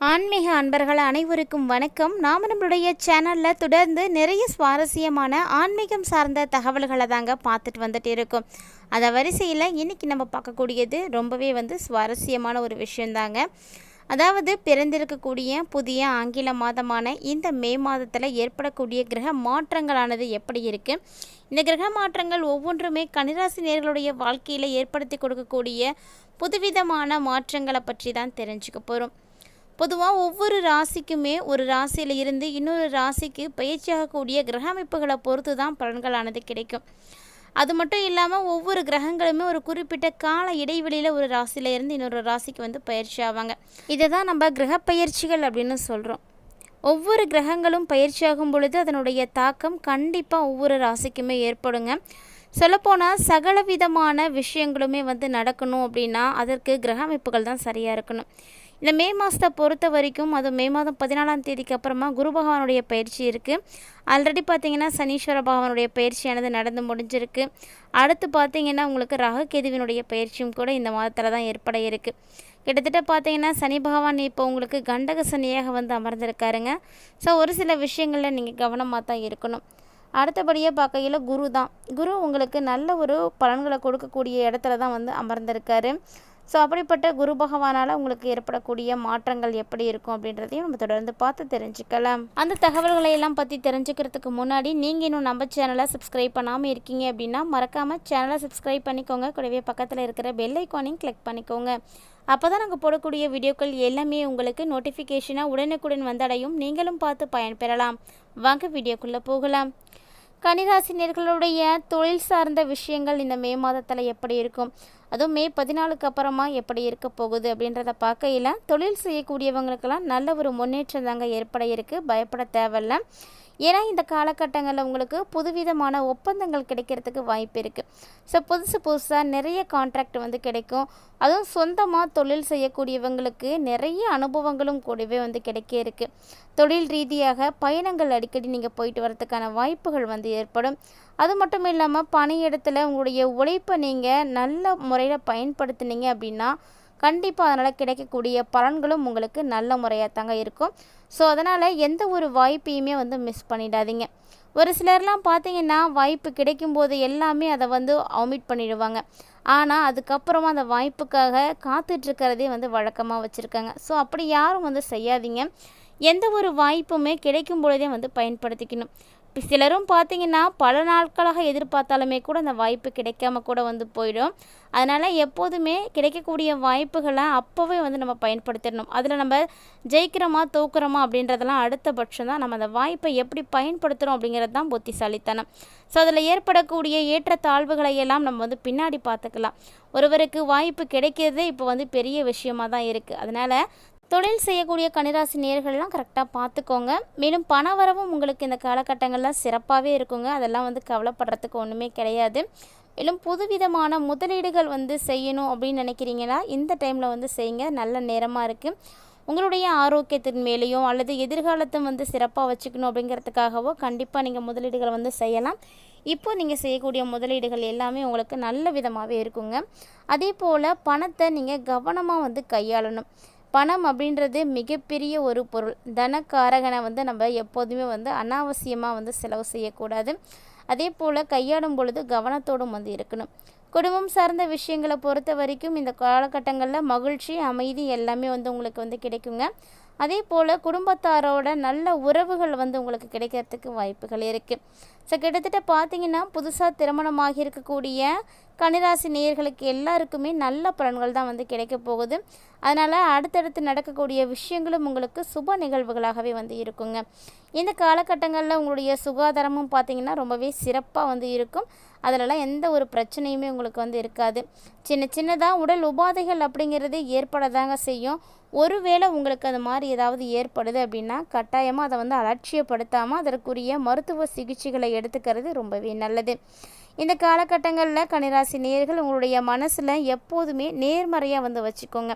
ஆன்மீக அன்பர்கள் அனைவருக்கும் வணக்கம். நாம் நம்மளுடைய சேனலில் தொடர்ந்து நிறைய சுவாரஸ்யமான ஆன்மீகம் சார்ந்த தகவல்களை தாங்க பார்த்துட்டு வந்துட்டு இருக்கோம். அதை வரிசையில் இன்றைக்கி நம்ம பார்க்கக்கூடியது ரொம்பவே வந்து சுவாரஸ்யமான ஒரு விஷயந்தாங்க அதாவது பிறந்திருக்கக்கூடிய புதிய ஆங்கில மாதமான இந்த மே மாதத்தில் ஏற்படக்கூடிய கிரக மாற்றங்களானது எப்படி இருக்குது இந்த கிரக மாற்றங்கள் ஒவ்வொன்றுமே கனிராசி நேர்களுடைய வாழ்க்கையில் ஏற்படுத்தி கொடுக்கக்கூடிய புதுவிதமான மாற்றங்களை பற்றி தான் தெரிஞ்சுக்க போகிறோம் பொதுவாக ஒவ்வொரு ராசிக்குமே ஒரு ராசியில் இருந்து இன்னொரு ராசிக்கு பயிற்சியாகக்கூடிய கிரக அமைப்புகளை பொறுத்து தான் பலன்களானது கிடைக்கும். அது மட்டும் இல்லாமல் ஒவ்வொரு கிரகங்களுமே ஒரு குறிப்பிட்ட கால இடைவெளியில் ஒரு ராசியில இருந்து இன்னொரு ராசிக்கு வந்து பயிற்சி ஆவாங்க. இதை தான் நம்ம கிரக பயிற்சிகள் அப்படின்னு சொல்கிறோம் ஒவ்வொரு கிரகங்களும் பயிற்சியாகும் பொழுது அதனுடைய தாக்கம் கண்டிப்பாக ஒவ்வொரு ராசிக்குமே ஏற்படுங்க. சொல்லப்போனால் சகல விதமான விஷயங்களுமே வந்து நடக்கணும் அப்படின்னா அதற்கு கிரக அமைப்புகள் தான் சரியாக இருக்கணும். இந்த மே மாதத்தை பொறுத்த வரைக்கும் அது மே மாதம் பதினாலாம் தேதிக்கு அப்புறமா குரு பகவானுடைய பயிற்சி இருக்குது ஆல்ரெடி பார்த்தீங்கன்னா சனீஸ்வர பகவானுடைய பயிற்சியானது நடந்து முடிஞ்சிருக்கு. அடுத்து பார்த்தீங்கன்னா உங்களுக்கு ராகுகேதுவினுடைய பயிற்சியும் கூட இந்த மாதத்தில் தான் ஏற்பட இருக்குது கிட்டத்தட்ட பார்த்தீங்கன்னா சனி பகவான் இப்போ உங்களுக்கு கண்டக சனியாக வந்து அமர்ந்திருக்காருங்க. ஸோ ஒரு சில விஷயங்களில் நீங்கள் கவனமாக தான் இருக்கணும். அடுத்தபடியாக பார்க்கையில் குரு தான். குரு உங்களுக்கு நல்ல ஒரு பலன்களை கொடுக்கக்கூடிய இடத்துல தான் வந்து அமர்ந்திருக்காரு. ஸோ அப்படிப்பட்ட குரு பகவானால் உங்களுக்கு ஏற்படக்கூடிய மாற்றங்கள் எப்படி இருக்கும் அப்படின்றதையும் நம்ம தொடர்ந்து பார்த்து தெரிஞ்சுக்கலாம். அந்த தகவல்களை எல்லாம் பற்றி தெரிஞ்சுக்கிறதுக்கு முன்னாடி நீங்கள் இன்னும் நம்ம சேனலை சப்ஸ்கிரைப் பண்ணாமல் இருக்கீங்க அப்படின்னா மறக்காமல் சேனலை சப்ஸ்கிரைப் பண்ணிக்கோங்க. கூடவே பக்கத்தில் இருக்கிற பெல் ஐக்கானையும் கிளிக் பண்ணிக்கோங்க. அப்போ தான் நாங்கள் போடக்கூடிய வீடியோக்கள் எல்லாமே உங்களுக்கு நோட்டிஃபிகேஷனாக உடனுக்குடன் வந்தடையும். நீங்களும் பார்த்து பயன்பெறலாம். வாங்க வீடியோக்குள்ளே போகலாம். கன்னிராசினியர்களுடைய தொழில் சார்ந்த விஷயங்கள் இந்த மே மாதத்தில் எப்படி இருக்கும்? அதுவும் மே பதினாலுக்கு அப்புறமா எப்படி இருக்க போகுது அப்படின்றத பார்க்கையில் தொழில் செய்யக்கூடியவங்களுக்கெல்லாம் நல்ல ஒரு முன்னேற்றம் தாங்க ஏற்பட இருக்குது பயப்பட தேவையில்ல. ஏன்னா இந்த காலகட்டங்களில் உங்களுக்கு புதுவிதமான ஒப்பந்தங்கள் கிடைக்கிறதுக்கு வாய்ப்பு இருக்குது ஸோ புதுசு புதுசாக நிறைய கான்ட்ராக்ட் வந்து கிடைக்கும். அதுவும் சொந்தமாக தொழில் செய்யக்கூடியவங்களுக்கு நிறைய அனுபவங்களும் கூடவே வந்து கிடைக்க இருக்குது தொழில் ரீதியாக பயணங்கள் அடிக்கடி நீங்கள் போயிட்டு வரதுக்கான வாய்ப்புகள் வந்து ஏற்படும். அது மட்டும் இல்லாமல் பணியிடத்தில் உங்களுடைய உழைப்பை நீங்கள் நல்ல முறையில் பயன்படுத்துனீங்க அப்படின்னா கண்டிப்பாக அதனால் கிடைக்கக்கூடிய பலன்களும் உங்களுக்கு நல்ல முறையாக தாங்க இருக்கும். ஸோ அதனால் எந்த ஒரு வாய்ப்பையுமே வந்து மிஸ் பண்ணிடாதீங்க. ஒரு சிலர்லாம் பார்த்தீங்கன்னா வாய்ப்பு கிடைக்கும்போது எல்லாமே அதை வந்து அமிட் பண்ணிடுவாங்க. ஆனால் அதுக்கப்புறமா அந்த வாய்ப்புக்காக காத்துட்ருக்கிறதே வந்து வழக்கமாக வச்சுருக்காங்க. ஸோ அப்படி யாரும் வந்து செய்யாதீங்க. எந்த ஒரு வாய்ப்புமே கிடைக்கும் பொழுதே வந்து பயன்படுத்திக்கணும். சிலரும் பார்த்தீங்கன்னா பல நாட்களாக எதிர்பார்த்தாலுமே கூட அந்த வாய்ப்பு கிடைக்காம கூட வந்து போயிடும். அதனால் எப்போதுமே கிடைக்கக்கூடிய வாய்ப்புகளை அப்போவே வந்து நம்ம பயன்படுத்திடணும். அதில் நம்ம ஜெயிக்கிறோமா தோக்குறோமா அப்படின்றதெல்லாம் அடுத்த பட்சம் தான். நம்ம அந்த வாய்ப்பை எப்படி பயன்படுத்துகிறோம் அப்படிங்கிறது தான் புத்திசாலித்தனம். ஸோ அதில் ஏற்படக்கூடிய ஏற்ற தாழ்வுகளை எல்லாம் நம்ம வந்து பின்னாடி பார்த்துக்கலாம். ஒருவருக்கு வாய்ப்பு கிடைக்கிறதே இப்போ வந்து பெரிய விஷயமாக தான் இருக்குது அதனால் தொழில் செய்யக்கூடிய கனிராசி நேர்கள்லாம் கரெக்டாக பார்த்துக்கோங்க. மேலும் பண வரவும் உங்களுக்கு இந்த காலகட்டங்கள்லாம் சிறப்பாகவே இருக்குங்க. அதெல்லாம் வந்து கவலைப்படுறதுக்கு ஒன்றுமே கிடையாது. மேலும் புதுவிதமான முதலீடுகள் வந்து செய்யணும் அப்படின்னு நினைக்கிறீங்கன்னா இந்த டைமில் வந்து செய்யுங்க. நல்ல நேரமாக இருக்குது உங்களுடைய ஆரோக்கியத்தின் மேலேயும் அல்லது எதிர்காலத்தை வந்து சிறப்பாக வச்சுக்கணும் அப்படிங்கிறதுக்காகவோ கண்டிப்பாக நீங்கள் முதலீடுகள் வந்து செய்யலாம். இப்போ நீங்கள் செய்யக்கூடிய முதலீடுகள் எல்லாமே உங்களுக்கு நல்ல விதமாகவே இருக்குங்க. அதே போல் பணத்தை நீங்கள் கவனமாக வந்து கையாளணும். பணம் அப்படின்றது மிகப்பெரிய ஒரு பொருள். தனக்காரகனை வந்து நம்ம எப்போதுமே வந்து அனாவசியமாக வந்து செலவு செய்யக்கூடாது. அதே போல் கையாடும் பொழுது கவனத்தோடும் வந்து இருக்கணும். குடும்பம் சார்ந்த விஷயங்களை பொறுத்த வரைக்கும் இந்த காலகட்டங்களில் மகிழ்ச்சி அமைதி எல்லாமே வந்து உங்களுக்கு வந்து கிடைக்குங்க. அதே போல் குடும்பத்தாரோட நல்ல உறவுகள் வந்து உங்களுக்கு கிடைக்கிறதுக்கு வாய்ப்புகள் இருக்குது ஸோ கிட்டத்தட்ட பார்த்தீங்கன்னா புதுசாக திருமணமாகி இருக்கக்கூடிய கன்னிராசி நேயர்களுக்கு எல்லாருக்குமே நல்ல பலன்கள் தான் வந்து கிடைக்க போகுது. அதனால் அடுத்தடுத்து நடக்கக்கூடிய விஷயங்களும் உங்களுக்கு சுப நிகழ்வுகளாகவே வந்து இருக்குங்க. இந்த காலகட்டங்களில் உங்களுடைய சுகாதாரமும் பார்த்திங்கன்னா ரொம்பவே சிறப்பாக வந்து இருக்கும். அதிலலாம் எந்த ஒரு பிரச்சனையுமே உங்களுக்கு வந்து இருக்காது. சின்ன சின்னதாக உடல் உபாதைகள் அப்படிங்கிறது ஏற்படதாங்க செய்யும். ஒருவேளை உங்களுக்கு அது மாதிரி ஏதாவது ஏற்படுது அப்படின்னா கட்டாயமாக அதை வந்து அலட்சியப்படுத்தாமல் அதற்குரிய மருத்துவ சிகிச்சைகளை எடுத்துக்கிறது ரொம்பவே நல்லது. இந்த காலகட்டங்களில் கன்னிராசி நேர்கள் உங்களுடைய மனசில் எப்போதுமே நேர்மறையாக வந்து வச்சுக்கோங்க.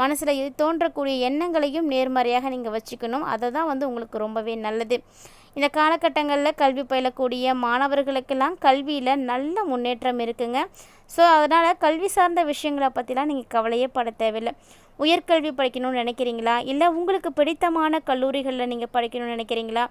மனசில் இது தோன்றக்கூடிய எண்ணங்களையும் நேர்மறையாக நீங்கள் வச்சுக்கணும். அதை தான் வந்து உங்களுக்கு ரொம்பவே நல்லது. இந்த காலகட்டங்களில் கல்வி பயிலக்கூடிய மாணவர்களுக்கெல்லாம் கல்வியில் நல்ல முன்னேற்றம் இருக்குங்க. ஸோ அதனால் கல்வி சார்ந்த விஷயங்களை பற்றிலாம் நீங்கள் கவலையே பட தேவையில்லை. உயர்கல்வி படிக்கணும்னு நினைக்கிறீங்களா? இல்லை உங்களுக்கு பிடித்தமான கல்லூரிகளில் நீங்கள் படிக்கணும்னு நினைக்கிறீங்களா?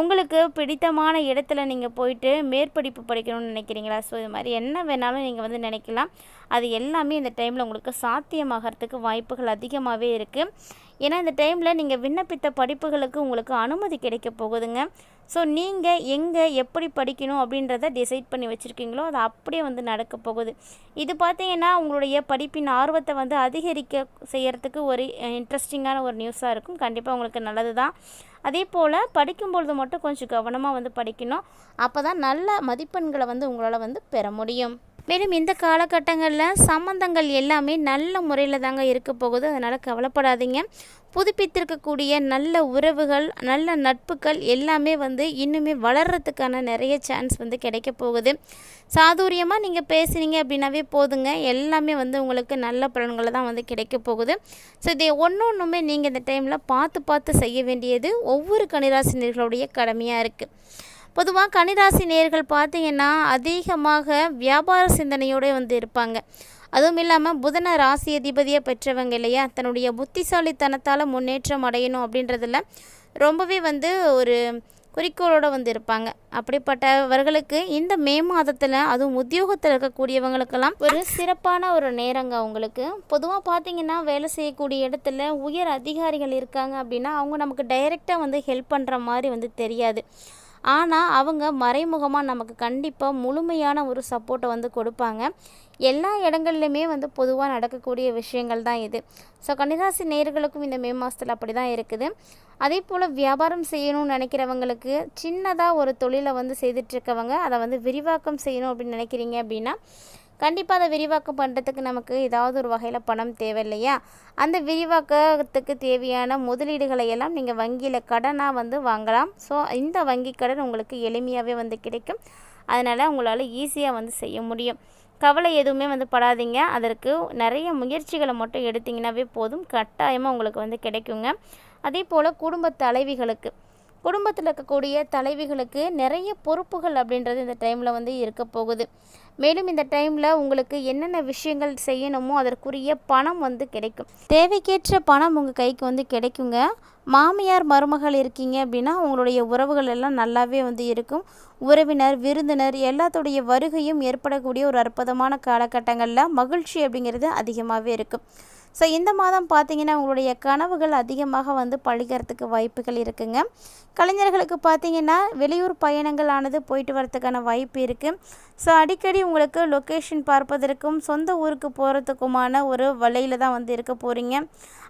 உங்களுக்கு பிடித்தமான இடத்துல நீங்கள் போயிட்டு மேற்படிப்பு படிக்கணும்னு நினைக்கிறீங்களா? ஸோ இது மாதிரி என்ன வேணாலும் நீங்கள் வந்து நினைக்கலாம். அது எல்லாமே இந்த டைமில் உங்களுக்கு சாத்தியமாகறதுக்கு வாய்ப்புகள் அதிகமாகவே இருக்குது. ஏன்னா இந்த டைமில் நீங்கள் விண்ணப்பித்த படிப்புகளுக்கு உங்களுக்கு அனுமதி கிடைக்க போகுதுங்க. ஸோ நீங்கள் எங்கே எப்படி படிக்கணும் அப்படின்றத டிசைட் பண்ணி வச்சுருக்கீங்களோ அது அப்படியே வந்து நடக்க போகுது. இது பார்த்தீங்கன்னா உங்களுடைய படிப்பின் ஆர்வத்தை வந்து அதிகரிக்க செய்கிறதுக்கு ஒரு இன்ட்ரெஸ்டிங்கான ஒரு நியூஸாக இருக்கும். கண்டிப்பாக உங்களுக்கு நல்லது தான் அதே போல் படிக்கும்பொழுது மட்டும் கொஞ்சம் கவனமாக வந்து படிக்கணும். அப்போ தான் நல்ல மதிப்பெண்களை வந்து உங்களால் வந்து பெற முடியும். மேலும் இந்த காலகட்டங்களில் சம்மந்தங்கள் எல்லாமே நல்ல முறையில் தாங்க இருக்க போகுது. அதனால் கவலைப்படாதீங்க. புதுப்பித்திருக்கக்கூடிய நல்ல உறவுகள் நல்ல நட்புகள் எல்லாமே வந்து இன்னுமே வளர்கிறதுக்கான நிறைய சான்ஸ் வந்து கிடைக்க போகுது. சாதுரியமாக நீங்கள் பேசுனீங்க அப்படின்னாவே போதுங்க. எல்லாமே வந்து உங்களுக்கு நல்ல பலன்களை தான் வந்து கிடைக்க போகுது. ஸோ இதை ஒன்று ஒன்றுமே நீங்கள் இந்த டைமில் பார்த்து பார்த்து செய்ய வேண்டியது ஒவ்வொரு கணிராசினியர்களுடைய கடமையாக இருக்குது பொதுவாக கன்னிராசி நேர்கள் பார்த்தீங்கன்னா அதிகமாக வியாபார சிந்தனையோடு வந்து இருப்பாங்க. அதுவும் இல்லாமல் புதன ராசி அதிபதியை பெற்றவங்க இல்லையா? தன்னுடைய புத்திசாலித்தனத்தால் முன்னேற்றம் அடையணும் அப்படின்றதுல ரொம்பவே வந்து ஒரு குறிக்கோளோடு வந்து இருப்பாங்க. அப்படிப்பட்டவர்களுக்கு இந்த மே மாதத்தில் அதுவும் உத்தியோகத்தில் இருக்கக்கூடியவங்களுக்கெல்லாம் ஒரு சிறப்பான ஒரு நேரங்க அவங்களுக்கு. பொதுவாக பார்த்தீங்கன்னா வேலை செய்யக்கூடிய இடத்துல உயர் அதிகாரிகள் இருக்காங்க அப்படின்னா அவங்க நமக்கு டைரெக்டாக வந்து ஹெல்ப் பண்ணுற மாதிரி வந்து தெரியாது. ஆனால் அவங்க மறைமுகமாக நமக்கு கண்டிப்பாக முழுமையான ஒரு சப்போர்ட்டை வந்து கொடுப்பாங்க. எல்லா இடங்கள்லையுமே வந்து பொதுவாக நடக்கக்கூடிய விஷயங்கள் தான் இது. ஸோ கன்னிராசி நேர்களுக்கும் இந்த மே மாதத்தில் அப்படி தான் இருக்குது. அதே போல் வியாபாரம் செய்யணும்னு நினைக்கிறவங்களுக்கு சின்னதாக ஒரு தொழிலை வந்து செய்துட்ருக்கவங்க அதை வந்து விரிவாக்கம் செய்யணும் அப்படின்னு நினைக்கிறீங்க அப்படின்னா கண்டிப்பாக அதை விரிவாக்கம் பண்ணுறதுக்கு நமக்கு ஏதாவது ஒரு வகையில் பணம் தேவை இல்லையா அந்த விரிவாக்கத்துக்கு தேவையான முதலீடுகளை எல்லாம் நீங்கள் வங்கியில் கடனாக வந்து வாங்கலாம். ஸோ இந்த வங்கி கடன் உங்களுக்கு எளிமையாகவே வந்து கிடைக்கும். அதனால் உங்களால் ஈஸியாக வந்து செய்ய முடியும். கவலை எதுவுமே வந்து படாதீங்க. அதற்கு நிறைய முயற்சிகளை மட்டும் எடுத்திங்கனாவே போதும். கட்டாயமாக உங்களுக்கு வந்து கிடைக்குங்க. அதே போல் குடும்ப தலைவிகளுக்கு. குடும்பத்தில் இருக்கக்கூடிய தலைவிகளுக்கு நிறைய பொறுப்புகள் அப்படின்றது இந்த டைமில் வந்து இருக்க போகுது. மேலும் இந்த டைமில் உங்களுக்கு என்னென்ன விஷயங்கள் செய்யணுமோ அதற்குரிய பணம் வந்து கிடைக்கும். தேவைக்கேற்ற பணம் உங்கள் கைக்கு வந்து கிடைக்குங்க. மாமியார் மருமகள் இருக்கீங்க அப்படின்னா உங்களுடைய உறவுகள் எல்லாம் நல்லாவே வந்து இருக்கும். உறவினர் விருந்தினர் எல்லாத்துடைய வருகையும் ஏற்படக்கூடிய ஒரு அற்புதமான காலகட்டங்களில் மகிழ்ச்சி அப்படிங்கிறது அதிகமாகவே இருக்கும். ஸோ இந்த மாதம் பார்த்தீங்கன்னா உங்களுடைய கனவுகள் அதிகமாக வந்து பழிக்கிறதுக்கு வாய்ப்புகள் இருக்குங்க. கலைஞர்களுக்கு பார்த்தீங்கன்னா வெளியூர் பயணங்கள் ஆனது போயிட்டு வரதுக்கான வாய்ப்பு இருக்குது ஸோ அடிக்கடி உங்களுக்கு லொக்கேஷன் பார்ப்பதற்கும் சொந்த ஊருக்கு போகிறதுக்குமான ஒரு வழியில் தான் வந்து இருக்க போகிறீங்க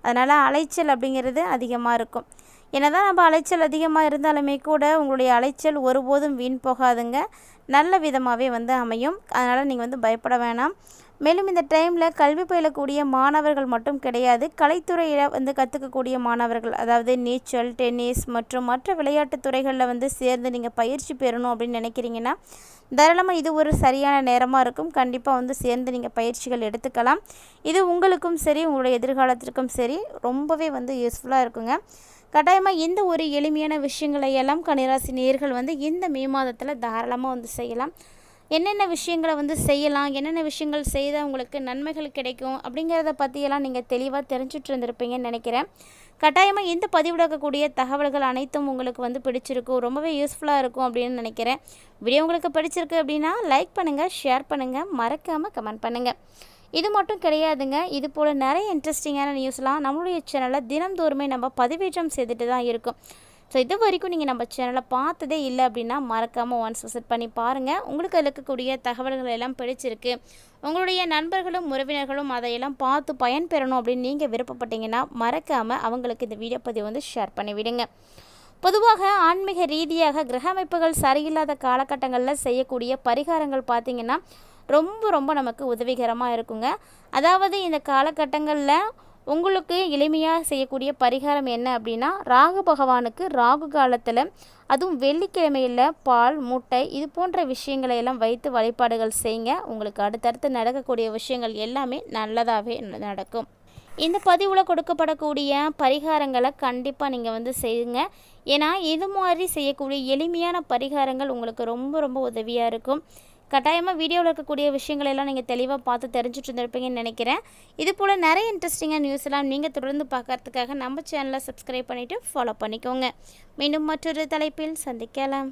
அதனால் அலைச்சல் அப்படிங்கிறது அதிகமாக இருக்கும். என்னதான் நம்ம அலைச்சல் அதிகமாக இருந்தாலுமே கூட உங்களுடைய அலைச்சல் ஒருபோதும் வீண் போகாதுங்க. நல்ல விதமாகவே வந்து அமையும். அதனால் நீங்கள் வந்து பயப்பட வேணாம். மேலும் இந்த டைமில் கல்வி பயிலக்கூடிய மாணவர்கள் மட்டும் கிடையாது கலைத்துறையில் வந்து கற்றுக்கக்கூடிய மாணவர்கள் அதாவது நீச்சல் டென்னிஸ் மற்றும் மற்ற விளையாட்டு துறைகளில் வந்து சேர்ந்து நீங்கள் பயிற்சி பெறணும் அப்படின்னு நினைக்கிறீங்கன்னா தாராளமாக இது ஒரு சரியான நேரமாக இருக்கும். கண்டிப்பாக வந்து சேர்ந்து நீங்கள் பயிற்சிகள் எடுத்துக்கலாம். இது உங்களுக்கும் சரி உங்களுடைய எதிர்காலத்திற்கும் சரி ரொம்பவே வந்து யூஸ்ஃபுல்லாக இருக்குங்க. கட்டாயமாக இந்த ஒரு எளிமையான விஷயங்களை எல்லாம் கன்னிராசி நேர்கள் வந்து இந்த மே மாதத்தில் தாராளமாக வந்து செய்யலாம். என்னென்ன விஷயங்களை வந்து செய்யலாம் என்னென்ன விஷயங்கள் செய்தால் உங்களுக்கு நன்மைகள் கிடைக்கும் அப்படிங்கிறத பற்றியெல்லாம் நீங்கள் தெளிவாக தெரிஞ்சுட்டு இருந்திருப்பீங்கன்னு நினைக்கிறேன். கட்டாயமாக இந்த பதிவிடக்கூடிய தகவல்கள் அனைத்தும் உங்களுக்கு வந்து பிடிச்சிருக்கும் ரொம்பவே யூஸ்ஃபுல்லாக இருக்கும் அப்படின்னு நினைக்கிறேன். வீடியோ உங்களுக்கு பிடிச்சிருக்கு அப்படின்னா லைக் பண்ணுங்கள் ஷேர் பண்ணுங்கள் மறக்காமல் கமெண்ட் பண்ணுங்கள் இது மட்டும் கிடையாதுங்க இது போல் நிறைய இன்ட்ரெஸ்டிங்கான நியூஸ்லாம் நம்மளுடைய சேனலில் தினந்தோறுமே நம்ம பதிவேற்றம் செய்துட்டு தான் இருக்கும். ஸோ இது வரைக்கும் நீங்கள் நம்ம சேனலை பார்த்ததே இல்லை அப்படின்னா மறக்காமல் ஒன்ஸ் விசிட் பண்ணி பாருங்கள் உங்களுக்கு அதில் இருக்கக்கூடிய தகவல்கள் எல்லாம் பிடிச்சிருக்கு. உங்களுடைய நண்பர்களும் உறவினர்களும் அதையெல்லாம் பார்த்து பயன்பெறணும் அப்படின்னு நீங்கள் விருப்பப்பட்டீங்கன்னா மறக்காமல் அவங்களுக்கு இந்த வீடியோ பதிவு வந்து ஷேர் பண்ணிவிடுங்க. பொதுவாக ஆன்மீக ரீதியாக கிரக அமைப்புகள் சரியில்லாத காலகட்டங்களில் செய்யக்கூடிய பரிகாரங்கள் பார்த்திங்கன்னா ரொம்ப ரொம்ப நமக்கு உதவிகரமாக இருக்குங்க. அதாவது இந்த காலகட்டங்களில் உங்களுக்கு எளிமையாக செய்யக்கூடிய பரிகாரம் என்ன அப்படின்னா ராகு பகவானுக்கு ராகு காலத்தில் அதுவும் வெள்ளிக்கிழமையில் பால் முட்டை இது போன்ற விஷயங்களை எல்லாம் வைத்து வழிபாடுகள் செய்யுங்க. உங்களுக்கு அடுத்தடுத்து நடக்கக்கூடிய விஷயங்கள் எல்லாமே நல்லதாகவே நடக்கும். இந்த பதிவில் கொடுக்கப்படக்கூடிய பரிகாரங்களை கண்டிப்பாக நீங்கள் வந்து செய்யுங்க. ஏன்னா இது மாதிரி செய்யக்கூடிய எளிமையான பரிகாரங்கள் உங்களுக்கு ரொம்ப ரொம்ப உதவியாக இருக்கும். கட்டாயமாக வீடியோவில் இருக்கக்கூடிய விஷயங்கள் எல்லாம் நீங்கள் தெளிவாக பார்த்து தெரிஞ்சுட்டு இருந்திருப்பீங்கன்னு நினைக்கிறேன். இது போல் நிறைய இன்ட்ரெஸ்டிங்காக நியூஸ் எல்லாம் நீங்கள் தொடர்ந்து பார்க்கறதுக்காக நம்ம சேனலை சப்ஸ்கிரைப் பண்ணிவிட்டு ஃபாலோ பண்ணிக்கோங்க. மீண்டும் மற்றொரு தலைப்பில் சந்திக்கலாம்.